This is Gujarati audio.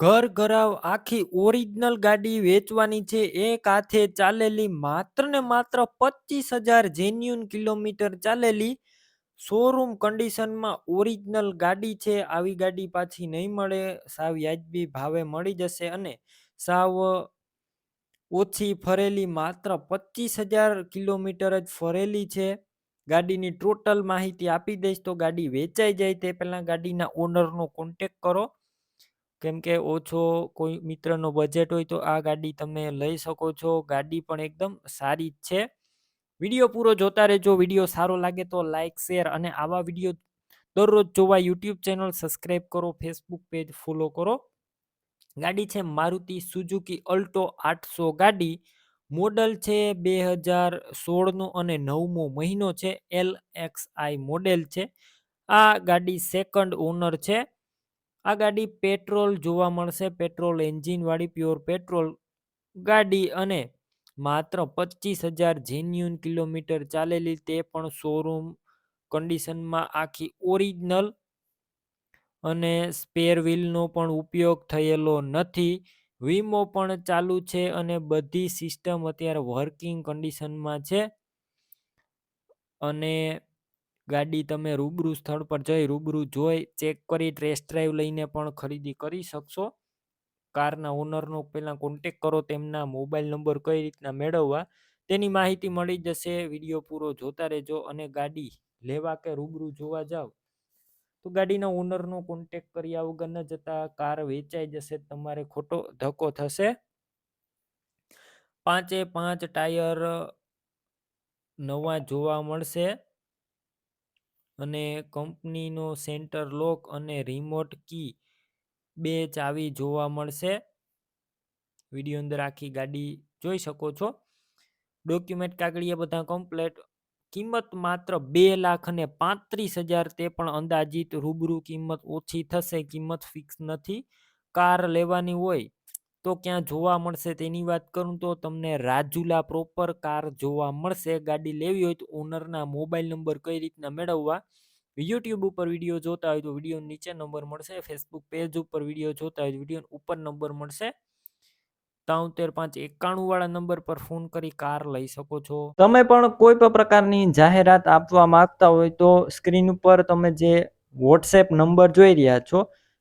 ઘર ઘરાવ આખી ઓરિજિનલ ગાડી વેચવાની છે. એક હાથે ચાલેલી માત્ર ને માત્ર પચીસ હજાર જેન્યુન કિલોમીટર ચાલેલી શોરૂમ કન્ડિશનમાં ઓરિજિનલ ગાડી છે. આવી ગાડી પાછી નહીં મળે. સાવ વ્યાજબી ભાવે મળી જશે અને સાવ ઓછી ફરેલી માત્ર પચીસ હજાર કિલોમીટર જ ફરેલી છે. ગાડીની ટોટલ માહિતી આપી દઈશ તો ગાડી વેચાઈ જાય તે પહેલાં ગાડીના ઓનરનો કોન્ટેક કરો. કેમ કે ઓછો કોઈ મિત્રનો બજેટ હોય તો આ ગાડી તમે લઈ શકો છો. ગાડી પણ એકદમ સારી જ છે. વીડિયો પૂરો જોતા રહેજો. વીડિયો સારો લાગે તો લાઇક શેર અને આવા વીડિયો દરરોજ જોવા યુટ્યુબ ચેનલ સબસ્ક્રાઈબ કરો ફેસબુક પેજ ફોલો કરો. ગાડી છે મારુતિ સુઝુકી અલ્ટો આઠસો ગાડી. મોડલ છે બે હજાર સોળનો અને નવમો મહિનો છે. એલ એક્સ આઈ મોડેલ છે. આ ગાડી સેકન્ડ ઓનર છે. આ ગાડી પેટ્રોલ જોવા મળશે. પેટ્રોલ એન્જિનવાળી, પ્યોર પેટ્રોલ ગાડી અને માત્ર પચીસ હજાર જેન્યુન કિલોમીટર ચાલેલી તે પણ શોરૂમ કન્ડિશનમાં આખી ઓરિજિનલ અને સ્પેર વ્હીલનો પણ ઉપયોગ થયેલો નથી. વીમો પણ ચાલુ છે અને બધી સિસ્ટમ અત્યારે વર્કિંગ કન્ડિશનમાં છે. અને ગાડી તમે રૂબરૂ સ્થળ પર જઈ રૂબરૂ જોઈ, ચેક કરી ટેસ્ટ ડ્રાઈવ લઈને પણ ખરીદી કરી શકશો. કારના ઓનરનો પહેલાં કોન્ટેક કરો, તેમના મોબાઈલ નંબર કઈ રીતના મેળવવા, તેની માહિતી મળી જશે. વીડિયો પૂરો જોતા રહેજો અને ગાડી લેવા કે રૂબરૂ જોવા જાઓ તો ગાડીના ઓનરનો કોન્ટેક કર્યા વગર ન જતા કાર વેચાઈ જશે, તમારે ખોટો ધક્કો થશે. પાંચે પાંચ ટાયર નવા જોવા મળશે. અને કંપનીનો સેન્ટર લોક અને રિમોટ કી બે ચાવી જોવા મળશે. વીડિયો અંદર આખી ગાડી જોઈ શકો છો. ડોક્યુમેન્ટ કાગળિયા બધા કમ્પ્લેટ કિંમત માત્ર બે લાખ અને પાંત્રીસ હજાર તે પણ અંદાજિત રૂબરૂ કિંમત ઓછી થશે, કિંમત ફિક્સ નથી. કાર લેવાની હોય તો ક્યાં જોવા મળશે તેની વાત કરું તો તમને રાજુલા પ્રોપર કાર જોવા મળશે. ગાડી લેવી હોય તો ઓનરના મોબાઈલ નંબર કઈ રીતના મેળવવા? યુટ્યુબ ઉપર વીડિયો જોતા હોય તો વીડિયો નીચે નંબર મળશે. ફેસબુક પેજ ઉપર વીડિયો જોતા હોય વીડિયો ઉપર નંબર મળશે. ત્રાઉતેર પાંચ એકાણું વાળા નંબર પર ફોન કરી કાર લઈ શકો છો. તમે પણ કોઈ પણ પ્રકારની જાહેરાત આપવા માંગતા હોય તો સ્ક્રીન ઉપર તમે જે વોટ્સએપ નંબર જોઈ રહ્યા છો